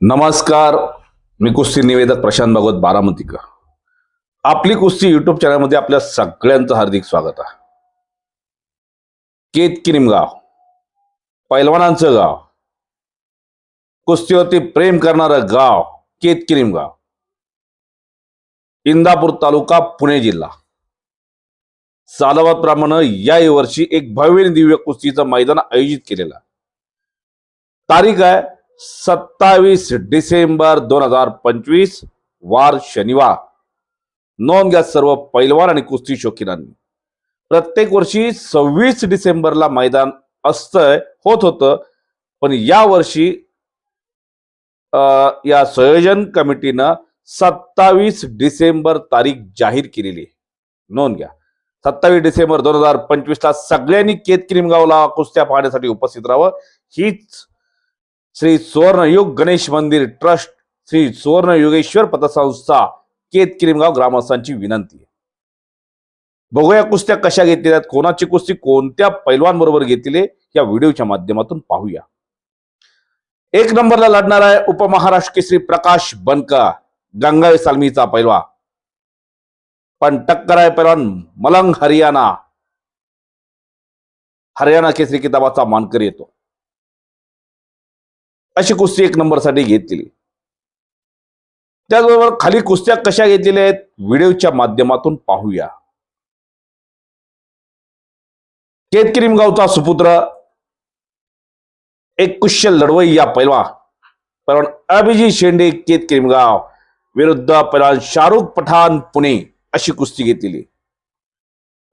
नमस्कार. मी कुस्ती निवेदक प्रशांत भागवत बारामतीकर. आपली कुस्ती युट्यूब चॅनलमध्ये आपल्या सगळ्यांचं हार्दिक स्वागत आहे. केतकिनिम गाव. पैलवानांचं गाव. कुस्तीवरती प्रेम करणारं गाव केतकिरीम गाव. इंदापूर तालुका पुणे जिल्हा. सालाबादप्रमाणे या वर्षी एक भव्य दिव्य कुस्तीचं मैदान आयोजित केलेलं तारीख आहे सत्तावीस डिसेंबर दोन हजार पंचवीस वार शनिवार. नोंद घ्या सर्व पैलवान आणि कुस्ती शौकीनांनी. प्रत्येक वर्षी सव्वीस डिसेंबरला मैदान असतंय होत होतं पण या वर्षी अं, या संयोजन कमिटीनं सत्तावीस डिसेंबर तारीख जाहीर केलेली आहे. नोंद घ्या. सत्तावीस डिसेंबर दोन हजार पंचवीसला सगळ्यांनी केतकी निमगावला कुस्त्या पाहण्यासाठी उपस्थित राहावं हीच श्री सुवर्णयुग गणेश मंदिर ट्रस्ट श्री सुवर्ण युगेश्वर पतसंस्था केतकिरीमगाव ग्रामस्थांची विनंती आहे. बघूया कुस्त्या कशा घेतलेल्या कोणाची कुस्ती कोणत्या पैलवानबरोबर घेतली या व्हिडिओच्या माध्यमातून पाहूया. एक नंबरला लढणार आहे उपमहाराष्ट्र केसरी प्रकाश बनका गंगावे सालमीचा पैलवा पण टक्कर आहे पैलवान मलंग हरियाणा. हरियाणा केसरी किताबाचा मानकर येतो. अशी कुस्ती एक नंबरसाठी घेतलेली. त्याचबरोबर खाली कुस्त्या कशा घेतलेल्या आहेत व्हिडिओच्या माध्यमातून पाहूया. केतकिरीमगावचा सुपुत्र एक कुशल लढवय्या पैलवा पैलवान. अभिजित शेंडे केतकिरीमगाव विरुद्ध पैलवान शाहरुख पठाण पुणे अशी कुस्ती घेतलेली.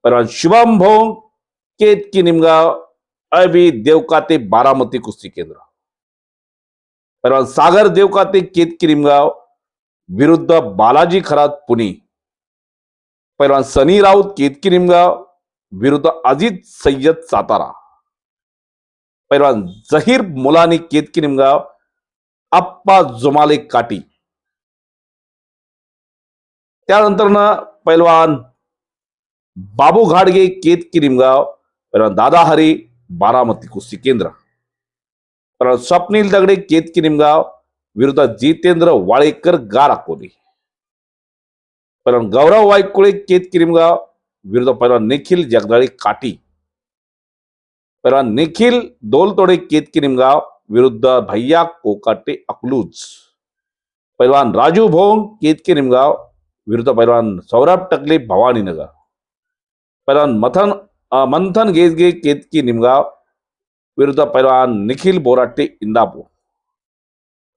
पैलवान शुभम भोंग केतकी निमगाव अभि देवकाते बारामती कुस्ती केंद्र. परवा सागर देवकाते ते निमगाव विरुद्ध बालाजी खरात पुणे. पैलवान सनी राऊत केतकी निमगाव विरुद्ध अजित सय्यद सातारा. पैलवान जहीर मुलानी केतकी निमगाव आप्पा जुमाले काटी. त्यानंतर पैलवान बाबू घाडगे केतकी निमगाव पैलवान दादा हरी बारामती कुस्ती केंद्र. स्वप्नील दगडे केतकी निमगाव विरुद्ध जितेंद्र वाळेकर गार अकोले पण गौरव वायकुळे केतकी निमगाव विरुद्ध पहिला निखिल जगदाळे काटी. पहिला निखिल दोलतोडे केतकी निमगाव विरुद्ध भैया कोकाटे अकलूज. पैलवान राजू भोंग केतकी निमगाव विरुद्ध पैलवान सौरभ टकले भवानीनगर. पैलवान मथन मंथन गेजगे केतकी निमगाव विरुद्ध पैलवान निखिल बोराटे इंदापूर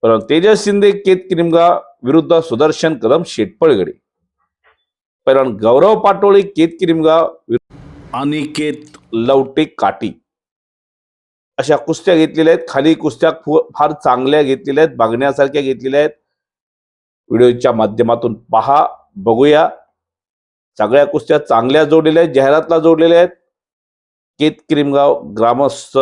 पैलवान तेजस शिंदे केत किनिमगा विरुद्ध सुदर्शन कदम शेटपळगडे पैलवान गौरव पाटोळे केत किनिमगा अनिकेत लवटे काटी अशा कुस्त्या घेतलेल्या आहेत खाली कुस्त्या फार चांगल्या घेतलेल्या आहेत बघण्यासारख्या घेतलेल्या आहेत व्हिडिओच्या माध्यमातून पहा बघूया सगळ्या कुस्त्या चांगल्या जोडलेल्या आहेत जाहिरातला जोडलेल्या आहेत केतकिरीमगाव ग्रामस्थ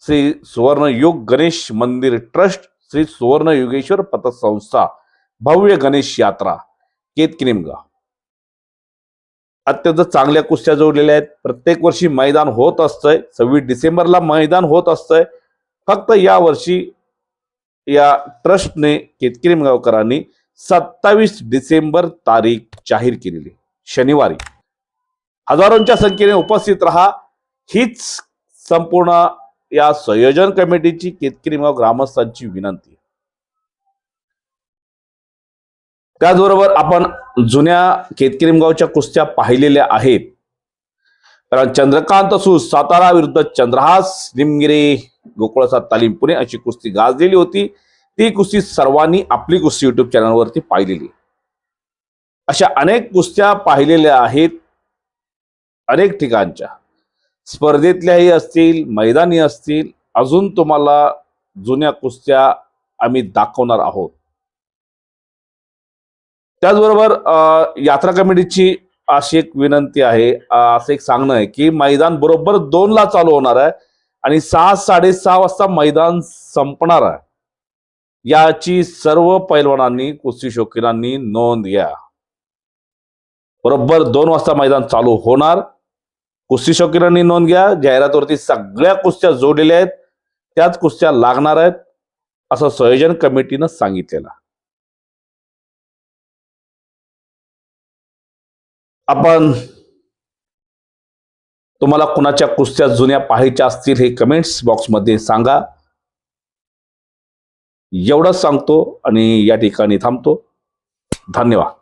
श्री सुवर्णयुग गणेश मंदिर ट्रस्ट श्री सुवर्ण युगेश्वर पतसंस्था भव्य गणेश यात्रा केतक्रिमगाव. अत्यंत चांगल्या कुस्त्या जोडलेल्या आहेत. प्रत्येक वर्षी मैदान होत असतंय. सव्वीस डिसेंबरला मैदान होत असतंय. फक्त या वर्षी या ट्रस्टने केतकिरीमगावकरांनी सत्तावीस डिसेंबर तारीख जाहीर केलेली. शनिवारी. हजारोंच्या संख्येने उपस्थित राहा. हीच संपूर्ण या संयोजन कमिटीची केतकिरीगाव ग्रामस्थांची विनंती त्याचबरोबर आपण जुन्या केतकिरीमगावच्या कुस्त्या पाहिलेल्या आहेत. कारण चंद्रकांत सु सातारा विरुद्ध चंद्रहास निमगिरे गोकुळाचा तालीम पुणे अशी कुस्ती गाजलेली होती. ती कुस्ती सर्वांनी आपली कुस्ती युट्यूब चॅनलवरती पाहिलेली अशा अनेक कुस्त्या पाहिलेल्या आहेत अनेक ठिकाणच्या. स्पर्धेतल्याही असतील मैदानी असतील अजून तुम्हाला जुन्या कुस्त्या आम्ही दाखवणार आहोत. त्याचबरोबर यात्रा कमिटीची अशी एक विनंती आहे असं एक सांगणं आहे की मैदान बरोबर दोन ला चालू होणार आहे आणि सहा साडेसहा वाजता मैदान संपणार आहे. याची सर्व पैलवानांनी कुस्ती शौकीनांनी नोंद घ्या. बरोबर दोन वाजता मैदान चालू होणार. कुस्ती शौकीनांनी नोंद घ्या. जाहिरातवरती सगळ्या कुस्त्या जोडलेल्या आहेत. त्याच कुस्त्या लागणार आहेत असं संयोजन कमिटीनं सांगितलेलं आपण तुम्हाला कुणाच्या कुस्त्या जुन्या पाहायच्या असतील हे कमेंट्स बॉक्समध्ये सांगा. एवढंच सांगतो आणि या ठिकाणी थांबतो. धन्यवाद.